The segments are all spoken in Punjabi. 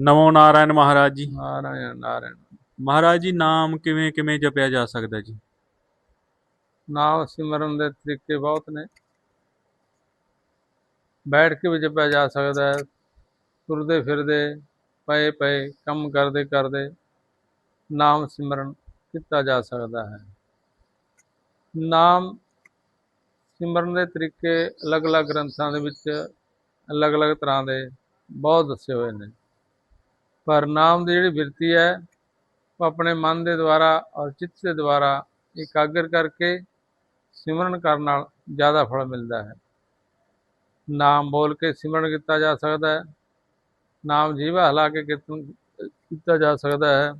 ਨਮੋ ਨਾਰਾਇਣ ਮਹਾਰਾਜ ਜੀ। ਨਾਰਾਇਣ ਨਾਰਾਇਣ। ਮਹਾਰਾਜ ਜੀ ਨਾਮ ਕਿਵੇਂ ਕਿਵੇਂ ਜਪਿਆ ਜਾ ਸਕਦਾ ਜੀ? ਨਾਮ ਸਿਮਰਨ ਦੇ ਤਰੀਕੇ ਬਹੁਤ ਨੇ। ਬੈਠ ਕੇ ਵੀ ਜਪਿਆ ਜਾ ਸਕਦਾ ਹੈ। ਤੁਰਦੇ ਫਿਰਦੇ ਪਏ ਪਏ ਕੰਮ ਕਰਦੇ ਕਰਦੇ ਨਾਮ ਸਿਮਰਨ ਕੀਤਾ ਜਾ ਸਕਦਾ ਹੈ। ਨਾਮ ਸਿਮਰਨ ਦੇ ਤਰੀਕੇ ਅਲੱਗ-ਅਲੱਗ ਗ੍ਰੰਥਾਂ ਦੇ ਵਿੱਚ ਅਲੱਗ-ਅਲੱਗ ਤਰ੍ਹਾਂ ਦੇ ਬਹੁਤ ਦੱਸੇ ਹੋਏ ਨੇ। ਪਰ ਨਾਮ ਦੀ ਜਿਹੜੀ ਬਿਰਤੀ ਹੈ, ਉਹ ਆਪਣੇ ਮਨ ਦੇ ਦੁਆਰਾ ਔਰ ਚਿੱਤ ਦੇ ਦੁਆਰਾ ਇਕਾਗਰ ਕਰਕੇ ਸਿਮਰਨ ਕਰਨ ਨਾਲ ਜ਼ਿਆਦਾ ਫਲ ਮਿਲਦਾ ਹੈ। ਨਾਮ ਬੋਲ ਕੇ ਸਿਮਰਨ ਕੀਤਾ ਜਾ ਸਕਦਾ ਹੈ। ਨਾਮ ਜੀਵਾ ਹਲਾ ਕੇ ਕੀਰਤਨ ਕੀਤਾ ਜਾ ਸਕਦਾ ਹੈ।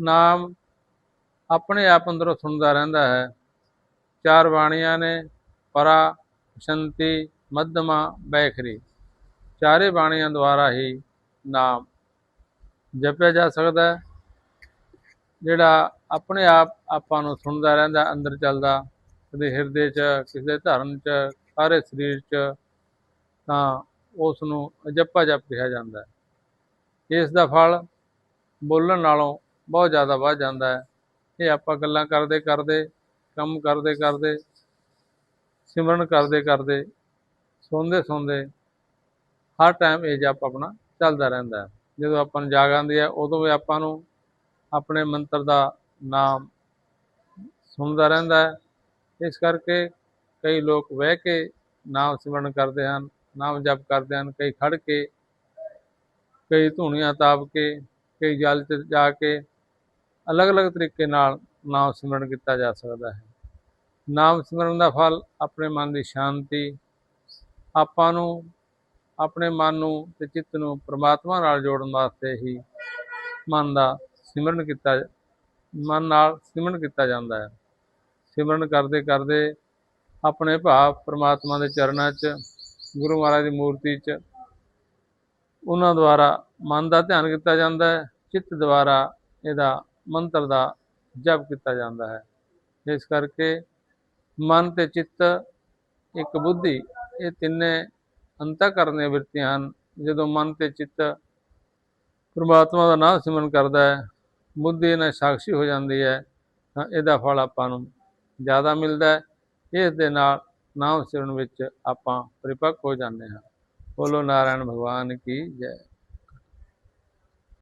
ਨਾਮ ਆਪਣੇ ਆਪ ਅੰਦਰੋਂ ਸੁਣਦਾ ਰਹਿੰਦਾ ਹੈ। ਚਾਰ ਬਾਣੀਆਂ ਨੇ, ਪਰਾ, ਸ਼ੰਤੀ, ਮੱਧਮਾ, ਬੈਖਰੀ। ਚਾਰੇ ਬਾਣੀਆਂ ਦੁਆਰਾ ਹੀ ਨਾਮ ਜਪਿਆ ਜਾ ਸਕਦਾ ਹੈ। ਜਿਹੜਾ ਆਪਣੇ ਆਪ ਆਪਾਂ ਨੂੰ ਸੁਣਦਾ ਰਹਿੰਦਾ, ਅੰਦਰ ਚੱਲਦਾ, ਕਦੇ ਹਿਰਦੇ 'ਚ, ਕਿਸੇ ਧਰਮ 'ਚ, ਸਾਰੇ ਸਰੀਰ 'ਚ, ਤਾਂ ਉਸ ਨੂੰ ਅਜੱਪਾ ਜਪ ਕਿਹਾ ਜਾਂਦਾ ਹੈ। ਇਸ ਦਾ ਫਲ ਬੋਲਣ ਨਾਲੋਂ ਬਹੁਤ ਜ਼ਿਆਦਾ ਵੱਧ ਜਾਂਦਾ ਹੈ। ਇਹ ਆਪਾਂ ਗੱਲਾਂ ਕਰਦੇ ਕਰਦੇ, ਕੰਮ ਕਰਦੇ ਕਰਦੇ, ਸਿਮਰਨ ਕਰਦੇ ਕਰਦੇ, ਸੌਂਦੇ ਸੌਂਦੇ, ਹਰ ਟਾਈਮ ਇਹ ਜਪ ਆਪਣਾ ਚੱਲਦਾ ਰਹਿੰਦਾ ਹੈ। ਜਦੋਂ ਆਪਾਂ ਨੂੰ ਜਾਗ ਆਉਂਦੀ ਹੈ, ਉਦੋਂ ਵੀ ਆਪਾਂ ਨੂੰ ਆਪਣੇ ਮੰਤਰ ਦਾ ਨਾਮ ਸੁਣਦਾ ਰਹਿੰਦਾ ਹੈ। ਇਸ ਕਰਕੇ ਕਈ ਲੋਕ ਬਹਿ ਕੇ ਨਾਮ ਸਿਮਰਨ ਕਰਦੇ ਹਨ, ਨਾਮ ਜਪ ਕਰਦੇ ਹਨ, ਕਈ ਖੜ ਕੇ, ਕਈ ਧੂਣੀਆਂ ਤਾਪ ਕੇ, ਕਈ ਜਲ 'ਚ ਜਾ ਕੇ ਅਲੱਗ-ਅਲੱਗ ਤਰੀਕੇ ਨਾਲ ਨਾਮ ਸਿਮਰਨ ਕੀਤਾ ਜਾ ਸਕਦਾ ਹੈ। ਨਾਮ ਸਿਮਰਨ ਦਾ ਫਲ ਆਪਣੇ ਮਨ ਦੀ ਸ਼ਾਂਤੀ, ਆਪਾਂ ਨੂੰ ਆਪਣੇ ਮਨ ਨੂੰ ਤੇ ਚਿੱਤ ਨੂੰ ਪ੍ਰਮਾਤਮਾ ਨਾਲ ਜੋੜਨ ਵਾਸਤੇ ਹੀ ਮਨ ਦਾ ਸਿਮਰਨ ਕੀਤਾ, ਮਨ ਨਾਲ ਸਿਮਰਨ ਕੀਤਾ ਜਾਂਦਾ ਹੈ। ਸਿਮਰਨ ਕਰਦੇ ਕਰਦੇ ਆਪਣੇ ਭਾਵ ਪ੍ਰਮਾਤਮਾ ਦੇ ਚਰਨਾਂ 'ਚ, ਗੁਰੂ ਮਹਾਰਾਜ ਦੀ ਮੂਰਤੀ 'ਚ ਉਹਨਾਂ ਦੁਆਰਾ ਮਨ ਦਾ ਧਿਆਨ ਕੀਤਾ ਜਾਂਦਾ ਹੈ, ਚਿੱਤ ਦੁਆਰਾ ਇਹਦਾ ਮੰਤਰ ਦਾ ਜਪ ਕੀਤਾ ਜਾਂਦਾ ਹੈ। ਇਸ ਕਰਕੇ ਮਨ ਤੇ ਚਿੱਤ ਇੱਕ ਬੁੱਧੀ, ਇਹ ਤਿੰਨੇ ਅੰਤಃਕਰਨ ਦੀਆਂ ਬਿਰਤੀਆਂ ਹਨ। ਜਦੋਂ ਮਨ ਤੇ ਚਿੱਤ ਪ੍ਰਮਾਤਮਾ ਦਾ ਨਾਮ ਸਿਮਰਨ ਕਰਦਾ ਹੈ, ਬੁੱਧੀ ਨਾਲ ਸਾਖਸ਼ੀ ਹੋ ਜਾਂਦੀ ਹੈ, ਤਾਂ ਇਹਦਾ ਫਲ ਆਪਾਂ ਨੂੰ ਜ਼ਿਆਦਾ ਮਿਲਦਾ ਹੈ। ਇਸ ਦੇ ਨਾਲ ਨਾਮ ਸਿਮਰਨ ਵਿੱਚ ਆਪਾਂ ਪਰਿਪੱਕ ਹੋ ਜਾਂਦੇ ਹਾਂ। ਬੋਲੋ ਨਾਰਾਇਣ ਭਗਵਾਨ ਕੀ ਜੈ।